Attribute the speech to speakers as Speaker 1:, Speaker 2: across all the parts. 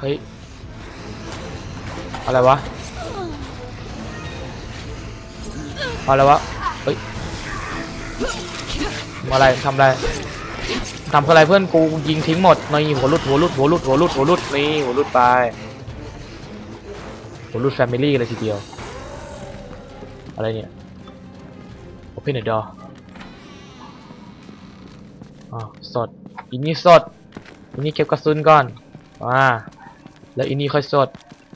Speaker 1: เฮ้ย อะไรวะ อะไรวะ เฮ้ยอะไรทำอะไรทำอะไรเพื่อนกูยิงทิ้งหมดนี่หัวรุดหัวรุดหัวรุดหัวรุดหัวรุดนี่หัวรุดไปหัวรุดแฟมิลี่เลยทีเดียว อะไรเนี่ย Open the door อ๋อสดอินนี่สดอินนี่เก็บกระสุนก่อนอ่า แล้วอินี่ค่อยสด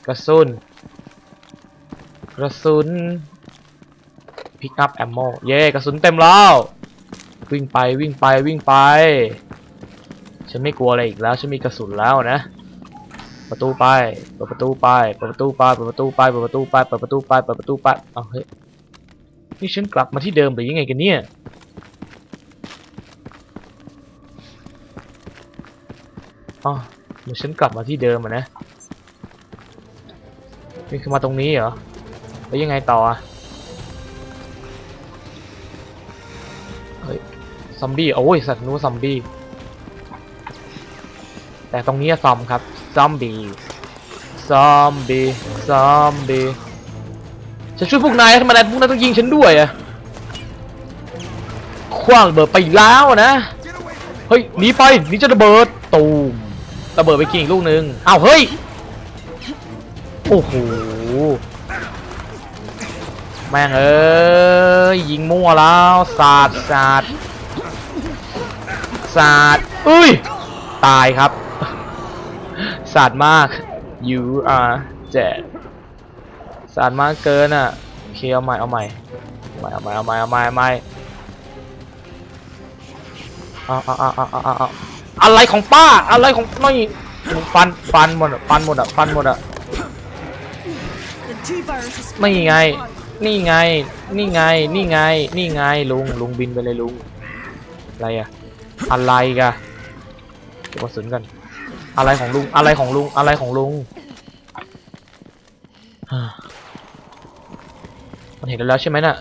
Speaker 1: กระสุนกระสุน pick up ammo เย่กระสุนเต็มแล้ว วิ่งไปวิ่งไปวิ่งไป ฉันไม่กลัวอะไรอีกแล้ว ฉันมีกระสุนแล้วนะ ประตูไปเปิดประตูไปเปิดประตูไปเปิดประตูไปเปิดประตูไปเปิดประตูไปเปิดประตูไปเอาเฮ้ยนี่ฉันกลับมาที่เดิมหรือยังไงกันเนี่ยอ๋อเดี๋ยวฉันกลับมาที่เดิมอะนะ นี่คือมาตรงนี้เหรอ แล้วยังไงต่ออะเฮ้ย ซอมบี้ โอ้ย สัตว์นู้นซอมบี้ แต่ตรงนี้ซอมครับ ซอมบี้ ซอมบี้ ซอมบี้ฉันช่วยพวกนายทำไมนายพวกนายต้องยิงฉันด้วยอะคว้างระเบิดไปแล้วนะ เฮ้ยหนีไปหนีจะระเบิดตูมระเบิดไปกินอีกลูกนึงอ้าวเฮ้ย อ้โหแม่งเอ้ยยิงมั่วแล้วสาดสาดสาดเอ้ย ตายครับสาดมาก you are dead สาดมากเกินอะโอเคเอาใหม่เอาใหม่เอาใหม่เอาใหม่เอาใหม่เอาใหม่เอาเอาเอาเอาเอาเอาเอาอะไรของป้าอะไรของนี่ฟันฟันหมดอะฟันหมดอะฟันหมดอะ
Speaker 2: The T-virus is
Speaker 1: นี่ไง นี่ไง นี่ไง นี่ไง นี่ไงลุง ลุงบินไปเลยลุง อะไรอะอะไรกะเก็บกระสุนกัน อะไรของลุง อะไรของลุง อะไรของลุงฮ่ามันเห็นแล้วใช่ไหมน่ะ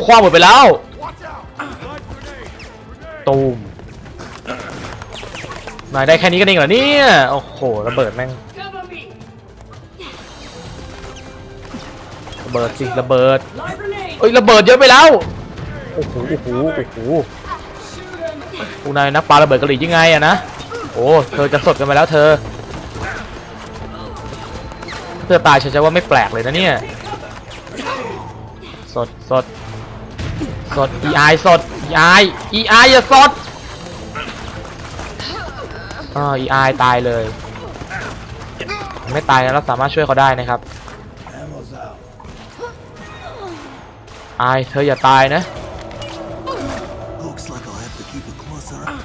Speaker 1: คว้าหมดไปแล้ว ตูม นายได้แค่นี้กันเองเหรอเนี่ย โอ้โห ระเบิดแม่ง ระเบิดสิ ระเบิด เอ้ย ระเบิดเยอะไปแล้ว โอ้โห โอ้โห โอ้โหพวกนายนักปาระเบิดกะหรี่ยังไงอะนะ โอ้ เธอจะสดกันไปแล้วเธอ เธอตายฉันจะว่าไม่แปลกเลยนะเนี่ย สดสดสด EI สด EI EI อย่าสด อ่า EI ตายเลย ไม่ตายนะเราสามารถช่วยเขาได้นะครับอายเธออย่าตายนะ
Speaker 3: Looks like I'll have to keep a closer eye.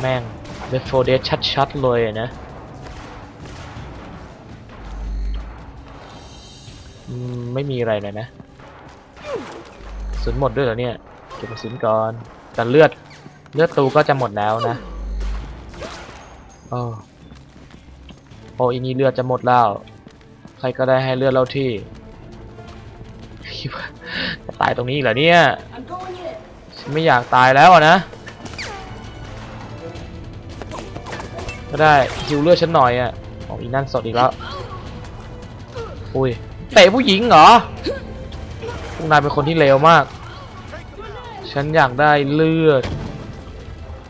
Speaker 1: แม่งเดฟโฟเดสชัดๆเลยอะนะอืมไม่มีอะไรเลยนะกระสุนหมดด้วยเหรอเนี่ย เก็บกระสุนก่อนแต่เลือดเลือดตูก็จะหมดแล้วนะ โอ้โอ้อีนี่เลือดจะหมดแล้ว ใครก็ได้ให้เลือดเราที่จะตายตรงนี้อีกเหรอเนี่ยฉันไม่อยากตายแล้วนะ ก็ได้ฮิวเลือดฉันหน่อยอะอ๋ออีนั่นสดอีกแล้ว อุ้ยเตะผู้หญิงเหรอพวกนายเป็นคนที่เลวมาก ฉันอยากได้เลือด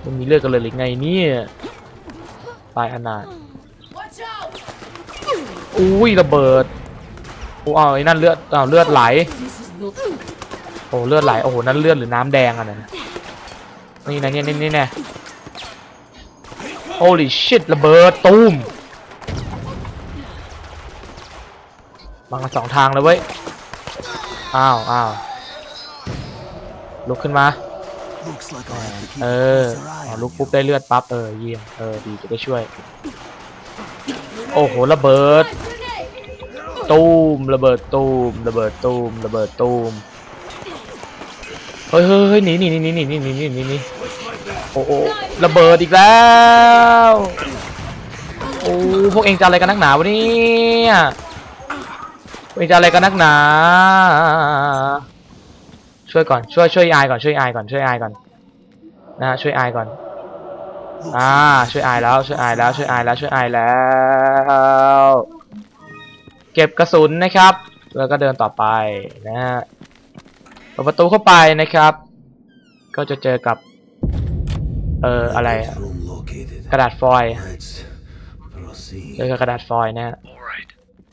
Speaker 1: มันมีเลือดกันเลยหรือไงเนี่ย ตายอนาถ
Speaker 2: Watch out!
Speaker 1: อุ้ยระเบิดโอ้เอาไอ้นั่นเลือดอ้าวเลือดไหล
Speaker 2: This is not
Speaker 1: โอ้เลือดไหลโอ้โหนั่นเลือดหรือน้ำแดงอะนะนี่นะเนี่ยนี่นี่แน่ holy shit ระเบิดตูมมากันสองทางเลยเว้ยอ้าวอ้าวลุกขึ้นมา เออ
Speaker 3: closer
Speaker 1: อ๋อ
Speaker 3: eye.
Speaker 1: ลุกปุ๊บได้เลือดปั๊บเออเยี่ยมเออดีจะได้ช่วย โอ้โหระเบิด ตูมระเบิดตูมระเบิดตูมระเบิดตูมเฮ้ยเฮ้ยหนีหนีหนีหนีหนีหนีหนีหนีหนีหนีโอ้โอ้ระเบิดอีกแล้วโอ้พวกเองจะอะไรกันนักหนาวะเนี่ยพวกเองจะอะไรกันนักหนา ช่วยก่อนช่วยช่วยอายก่อนช่วยอายก่อนช่วยอายก่อนนะฮะช่วยอายก่อน
Speaker 3: Looks
Speaker 1: อ่า
Speaker 3: like
Speaker 1: ช่วยอายแล้วช่วยอายแล้วช่วยอายแล้วช่วยอายแล้ว เก็บกระสุนนะครับ แล้วก็เดินต่อไปนะฮะเปิดประตูเข้าไปนะครับ ก็จะเจอกับ เอ่ออะไรอะ
Speaker 3: room located.
Speaker 1: กระดาษฟอยล์
Speaker 3: Let's proceed.
Speaker 1: เจอกับกระดาษฟอยล์นะฮะ
Speaker 4: All right.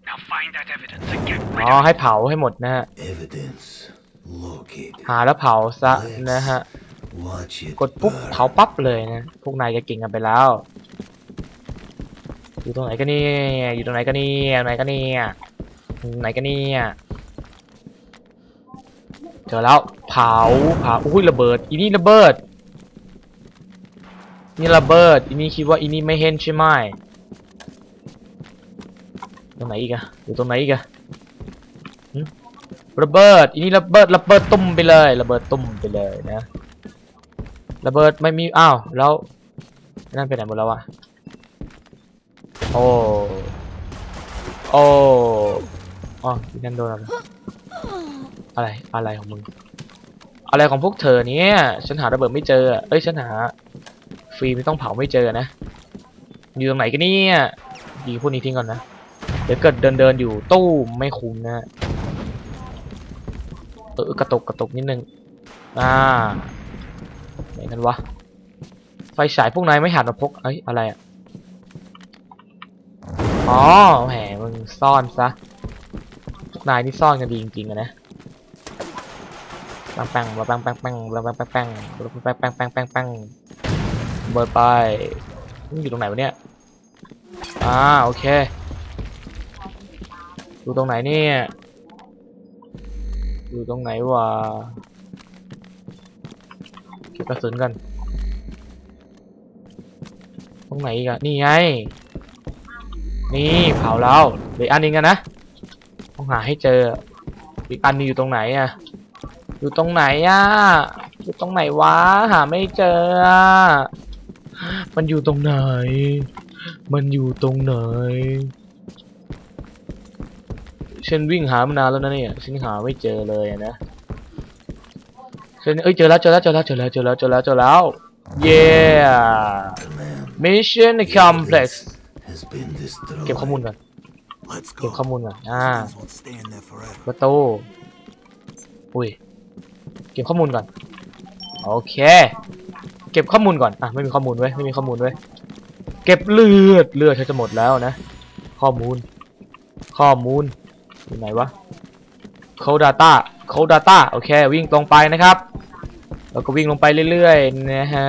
Speaker 4: Now find that evidence and get
Speaker 1: อ๋อ
Speaker 4: rid of
Speaker 1: ให้เผาให้หมดนะฮะ
Speaker 3: Evidence located.
Speaker 1: หาแล้วเผาซะนะฮะ
Speaker 3: Watch it
Speaker 1: กดปุ๊บ
Speaker 3: burn.
Speaker 1: เผาปั๊บเลยนะ พวกนายจะเก่งกันไปแล้ว อยู่ตรงไหนกันเนี่ย อยู่ตรงไหนกันเนี่ย ไหนกันเนี่ยไหนกันเนี่ยเจอแล้วเผาเผาอุ้ยระเบิด อีนี่ระเบิด นี่ระเบิด อีนี่คิดว่าอีนี่ไม่เห็นใช่ไหมตรงไหนอีกอะอยู่ตรงไหนอีกอะหึ ระเบิดอีนี่ระเบิดระเบิดตุ้มไปเลย ระเบิดตุ้มไปเลยนะระเบิดไม่มีอ้าวแล้วนั่นไปไหนหมดแล้ววะโอ้โอ้อ๋อนั่นโดนอะไรอะไรอะไรของมึงอะไรของพวกเธอเนี่ยฉันหาระเบิดไม่เจอเอ้ยฉันหาฟรีไม่ต้องเผาไม่เจอนะอยู่ตรงไหนกันเนี่ยยิงพวกนี้ทิ้งก่อนนะเดี๋ยวเกิดเดินเดินอยู่ตู้ไม่คุ้มนะ เออกระตุกกระตุกนิดนึง อ่าไหนกันวะ ไฟฉายพวกนายไม่หันมาพก เอ้ย อะไรอะอ๋อแหมมึงซ่อนซะ พวกนายนี่ซ่อนกันดีจริงๆอะนะปังปังปังปังปังปังปังปังปังปังปังปังปังปังปังเบิร์ดไปมึงอยู่ตรงไหนวะเนี่ย อ่า โอเค อยู่ตรงไหนเนี่ย อยู่ตรงไหนวะเก็บกระสุนกัน ตรงไหนอีกอะนี่ไง นี่เผาแล้วเหลืออกอันนึงกันนะ ต้องหาให้เจอ อีกอันนึงอยู่ตรงไหนอะอยู่ตรงไหนอะอยู่ตรงไหนวะ หาไม่เจอ มันอยู่ตรงไหน มันอยู่ตรงไหน ฉันวิ่งหามานานแล้วนะเนี่ยฉันหาไม่เจอเลยอะนะฉันเอ้ยเจอแล้วเจอแล้วเจอแล้วเจอแล้วเจอแล้วเจอแล้วเจอแล้ว yeah mission complex เก็บข้อมูลก่อนเก็บข้อมูลก่อนอ่าประตูอุ้ยเก็บข้อมูลก่อนโอเคเก็บข้อมูลก่อนอะไม่มีข้อมูลเว้ยไม่มีข้อมูลเว้ยเก็บเลือดเลือดฉันจะหมดแล้วนะ ข้อมูล ข้อมูล อยู่ไหนวะ code data code data โอเค วิ่งตรงไปนะครับแล้วก็วิ่งลงไปเรื่อยๆนะฮะ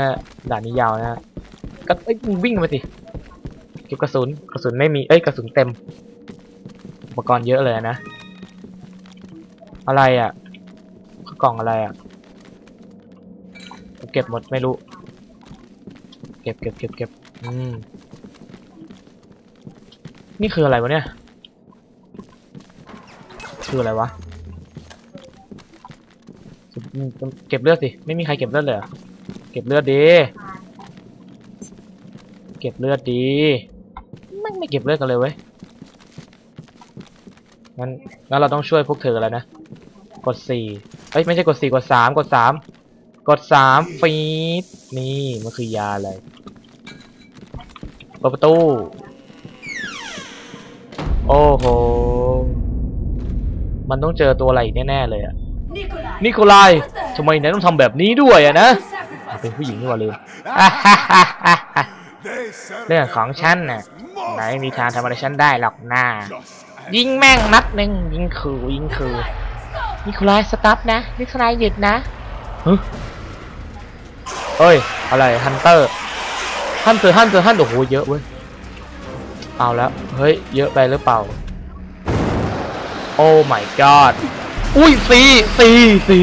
Speaker 1: ด่านนี้ยาวนะฮะก็เอ้วิ่งมาสิเก็บกระสุนกระสุนไม่มีเอ้ยกระสุนเต็มอุปกรณ์เยอะเลยนะ อะไรอะกล่องอะไรอะกูเก็บหมดไม่รู้ เก็บเก็บเก็บเก็บอืมนี่คืออะไรวะเนี่ย คืออะไรวะ เก็บเลือดสิ ไม่มีใครเก็บเลือดเลยเหรอเก็บเลือดดี เก็บเลือดดี ไม่ไม่เก็บเลือดกันเลยเว้ย งั้นงั้นเราต้องช่วยพวกเธอแล้วนะ กดสี่เอ้ยไม่ใช่กดสี่กดสามกดสามกดสามฟีดนี่มันคือยาอะไรเปิดประตู โอ้โห มันต้องเจอตัวอะไรอีกแน่ๆเลยอะ
Speaker 2: Nikolai.
Speaker 1: นิโคลายทำไมนายต้องทำแบบนี้ด้วยอะนะ
Speaker 2: Sacrifice.
Speaker 1: เป็นผู้หญิงนี่หว่าลืมเรื่
Speaker 5: เรื่
Speaker 1: อ
Speaker 5: องง
Speaker 1: ข
Speaker 5: ข
Speaker 1: อ
Speaker 5: องง
Speaker 1: ฉั
Speaker 5: ฉั
Speaker 1: น
Speaker 5: น
Speaker 1: น่ะ
Speaker 5: น่ะ
Speaker 1: ไหน
Speaker 5: ไหน
Speaker 1: มี
Speaker 5: มี
Speaker 1: ทา
Speaker 5: ทางง
Speaker 1: ทำ
Speaker 5: ทำ
Speaker 1: อะ
Speaker 5: อะไรไร
Speaker 1: ฉั
Speaker 5: ฉั
Speaker 1: น
Speaker 5: น
Speaker 1: ได้
Speaker 5: ได้
Speaker 1: หรอกหน้า ยิ
Speaker 5: ยิ
Speaker 1: ง
Speaker 5: ง
Speaker 1: แม่งนัดหนึ่งยิงคือยิงคือ
Speaker 2: Stop.
Speaker 1: นิโคลายสต็อปนะนิโคลายหยุดนะฮึเอ้ยอะไรฮันเตอร์ฮันเตอร์ฮันเตอร์ฮันโอ้โหเยอะเว้ยเอาแล้วเฮ้ยเยอะไปหรือเปล่า โอ้ my god อุ้ยสีสีสี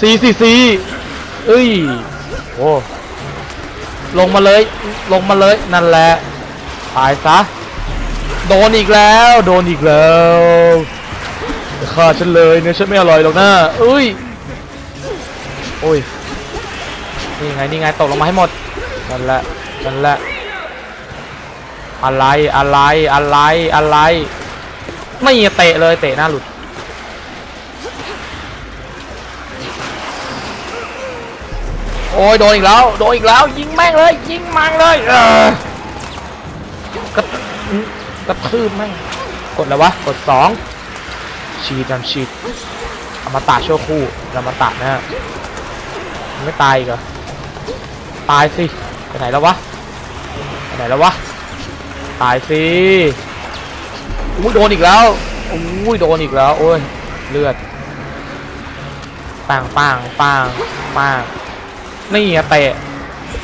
Speaker 1: สีสีสีเอ้ยโอ้ลงมาเลย ลงมาเลยนั่นแหละตายซะ โดนอีกแล้ว โดนอีกแล้วข่าฆ่าฉันเลยเนื้อฉันไม่อร่อยหรอกนะเอ้ยโอ้ยนี่ไงนี่ไงตกลงมาให้หมดนั่นแหละนั่นแหละอะไรอะไรอะไรอะไร ไม่เตะเลยเตะหน้าหลุดโอ้ยโดนอีกแล้วโดนอีกแล้วยิงแม่งเลยยิงมังเลยเออกระกระทืบแม่งกดแล้ววะกดสองฉีดนำฉีดอมตะชั่วคู่อมตะนะไม่ตายอีกเหรอตายสิไปไหนแล้ววะไปไหนแล้ววะตายสิ อุ้ยโดนอีกแล้วอุ้ยโดนอีกแล้ว โอ้ยเลือดปังปังปังปังนี่อะเตะ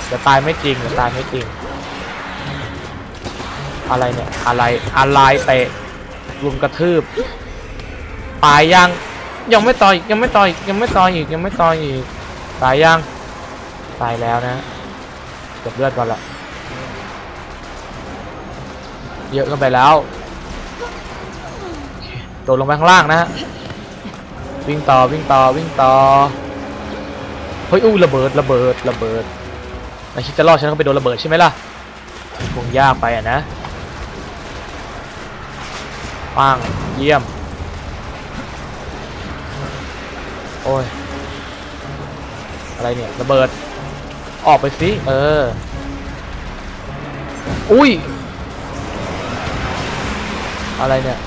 Speaker 1: เดี๋ยวตายไม่จริงเดี๋ยวตายไม่จริง อะไรเนี่ย อะไรอะไรเตะลุมกระทืบตายยังยังไม่ต่อยยังไม่ต่อยยังไม่ต่อยอีกยังไม่ต่อยอีกตายยังตายแล้วนะเก็บเลือดก่อนละเยอะกินไปแล้ว ดลงไปข้างล่างนะฮะวิ่งต่อวิ่งต่อวิ่งต่อเฮ้ยอู้ระเบิดระเบิดระเบิดนายคิดจะรอดฉันก็ไปโดนระเบิดใช่ไหมล่ะคงยากไปอะนะปังเยี่ยมโอ้ยอะไรเนี่ยระเบิดออกไปสิเอออุ้ยอะไรเนี่ย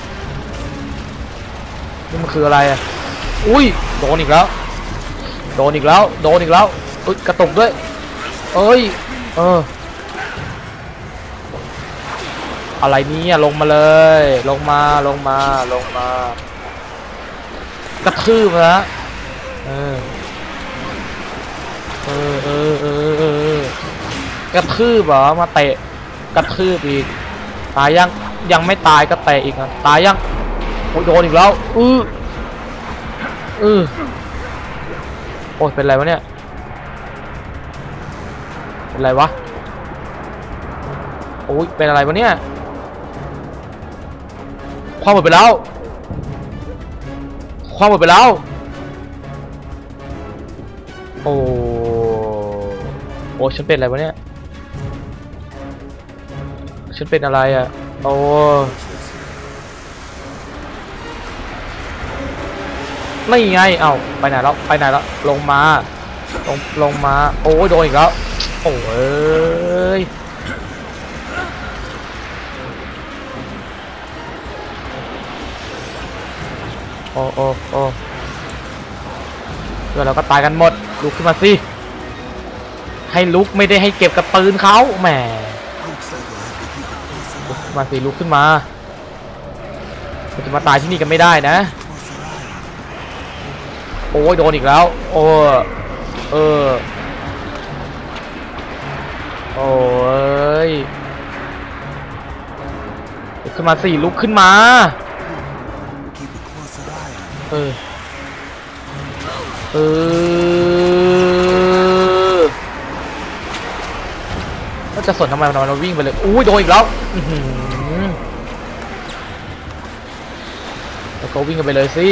Speaker 1: นี่มันคืออะไรอะอุ้ยโดนอีกแล้ว โดนอีกแล้ว โดนอีกแล้วอุ๊ยกระตุกด้วย เอ้ย เออ อะไรนี้อะลงมาเลย ลงมาลงมาลงมากระทืบนะเออเออเออเออเออกระทืบเหรอมาเตะกระทืบอีกตายยังยังไม่ตายก็เตะอีกนะตายยัง โอ้ยโดนอีกแล้วอืออือโอ้ยเป็นไรวะเนี่ย เป็นไรวะ โอ้ยเป็นอะไรวะเนี่ยความหมดไปแล้ว ความหมดไปแล้ว โอ้โอ้ฉันเป็นอะไรวะเนี่ย ฉันเป็นอะไรอะ โอ้ ไม่ไง เอ้าไปไหนแล้วไปไหนแล้วลงมาลงลงมาโอ้ยโดนอีกแล้วโอ้ยโอ้โอ้โอ้เพื่อเราก็ตายกันหมดลุกขึ้นมาสิให้ลุกไม่ได้ให้เก็บกับปืนเขาแหมลุกมาสิลุกขึ้นมาเราจะมาตายที่นี่กันไม่ได้นะ โอ้ยโดนอีกแล้ว โอ้เออโอ้ยขึ้นมาสิลุกขึ้นมาเออเออก็จะสนทำไมมันมันวิ่งไปเลยอุ้ยโดนอีกแล้วแล้วก็วิ่งกันไปเลยสิ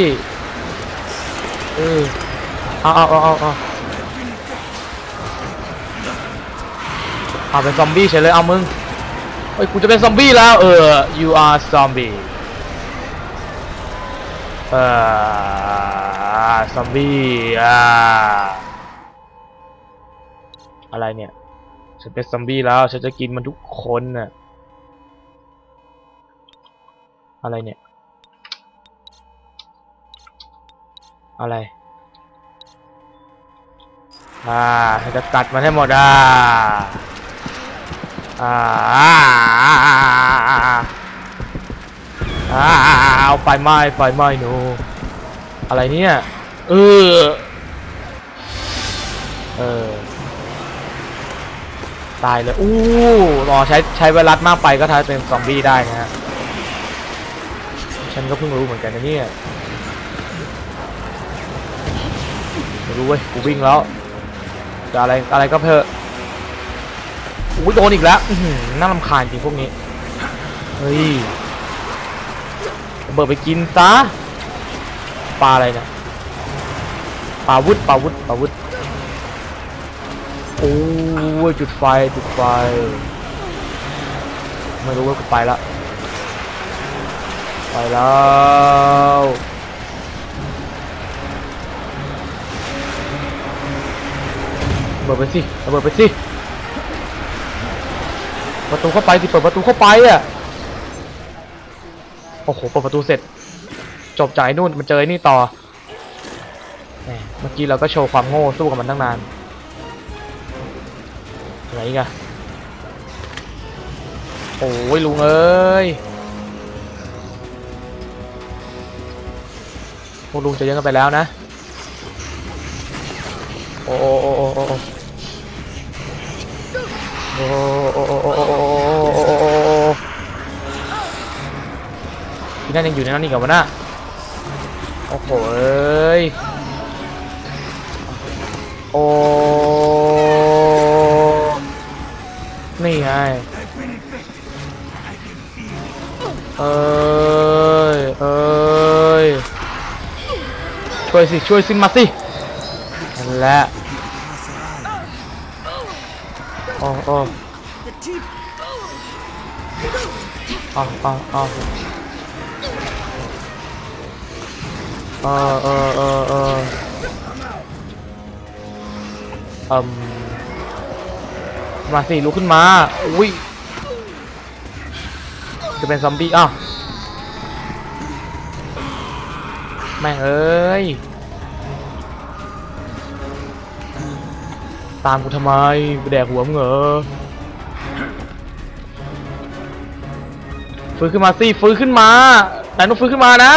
Speaker 1: เออเอาเอาเอาเอาเอาเอาเป็นซอมบี้เฉยเลยเอามึงเฮ้ยกูจะเป็นซอมบี้แล้วเออ you are zombie เอ่อซอมบี้อ่าอะไรเนี่ยฉันเป็นซอมบี้แล้วฉันจะกินมันทุกคนน่ะอะไรเนี่ย อะไร อ่าจะกัดมันให้หมดอ่าอ่าอ่าเอาไฟไหม้ไฟไหม้หนู อะไรเนี่ย เออ เออ ตายเลย อู้รอใช้ใช้ไวรัสมากไปก็ทำให้เป็นซอมบี้ได้นะฮะ ฉันก็เพิ่งรู้เหมือนกันนะเนี่ย รู้เว้ยกูวิ่งแล้วจะอะไรอะไรก็เพอะอุ้ยโดนอีกแล้วน่ารำคาญจริงพวกนี้เฮ้ยเบิดไปกินซะปลาอะไรเนี่ยปลาวุธปลาวุธปลาวุธโอ้ยจุดไฟจุดไฟไม่รู้ว่ากูไปละไปแล้ว เบิดไปสิเบิดไปสิประตูเข้าไปสิเปิดประตูเข้าไปอะโอ้โหเปิดประตูเสร็จ จบจ่ากไอ้นู่นมันเจอนี่ต่อแหมเมื่อกี้เราก็โชว์ความโง่สู้กับมันตั้งนานอะไรอีกันโอ้ยลุงเอ้ยพวกลุงจะยังกันไปแล้วนะ โอ้โอ้โอ้ ที่นั่นยังอยู่ในนั้นนี่กับวะนะโอ้โหเอ้ยโอ้นี่ไงเอ้ยเอ้ยช่วยสิช่วยสิมาสินั่นแหละโอ้โอ้
Speaker 2: The T
Speaker 1: เอาเอาเอ เออเออเออเออเอิ่มมาสิลุกขึ้นมา อุ้ย จะเป็นซอมบี้ อ้าว แม่งเอ้ย ตามกูทำไมแดกหัวมึงเหรอฟื้นขึ้นมาสิฟื้นขึ้นมาไหนายนุฟื้นขึ้นมานะ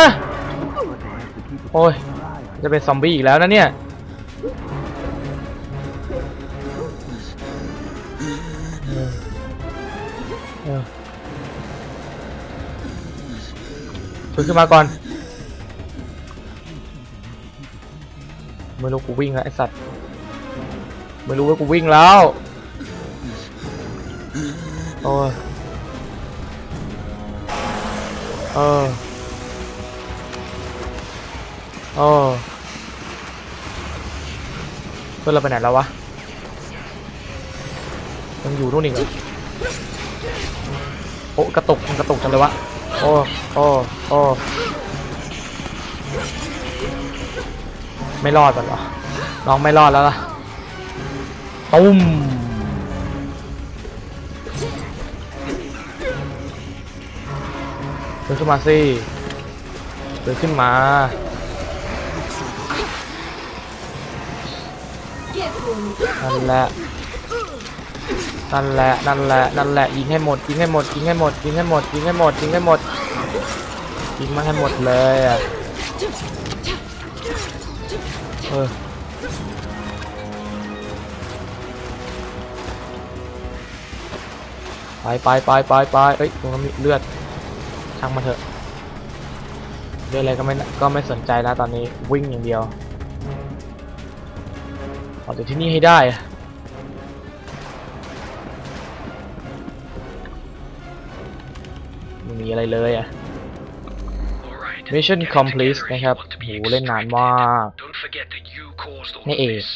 Speaker 1: อ้ย จะเป็นซอมบี้อีกแล้วนะเนี่ยเออเออฟื้นขึ้นมาก่อน ไม่รู้กูวิ่งแล้วไอสัตว์ ไม่รู้ว่ากูวิ่งแล้ว โอ้ย เออ เออเพื่อนเราไปไหนแล้ววะยังอยู่นู่นอีกเหรอโอ้กระตุกมันกระตุกจังเลยวะโอ้โอ้โอ้ไม่รอดก่อนเหรอน้องไม่รอดแล้วล่ะตุ้มเดินขึ้นมาสิเดินขึ้นมา นั่นแหละนั่นแหละนั่นแหละนั่นแหละยิงให้หมดยิงให้หมดยิงให้หมดยิงให้หมดยิงให้หมดยิงให้หมดยิงมาให้หมดเลยอะเออไปไปไปไปไปเอ้ยตรงนั้นมีเลือดช่างมาเถอะเรื่องอะไรก็ไม่ก็ไม่สนใจแล้วตอนนี้วิ่งอย่างเดียว ออกจากที่นี่ให้ได้อะไม่มีอะไรเลยอะ
Speaker 4: Alright.
Speaker 1: Mission
Speaker 4: get it
Speaker 1: complete
Speaker 4: together if
Speaker 1: นะครับ
Speaker 4: you want to
Speaker 1: โห
Speaker 4: be
Speaker 1: เล่นนาน
Speaker 4: extracted.
Speaker 1: มาก
Speaker 4: Don't forget that you caused all
Speaker 1: Hey,
Speaker 4: of
Speaker 1: eh.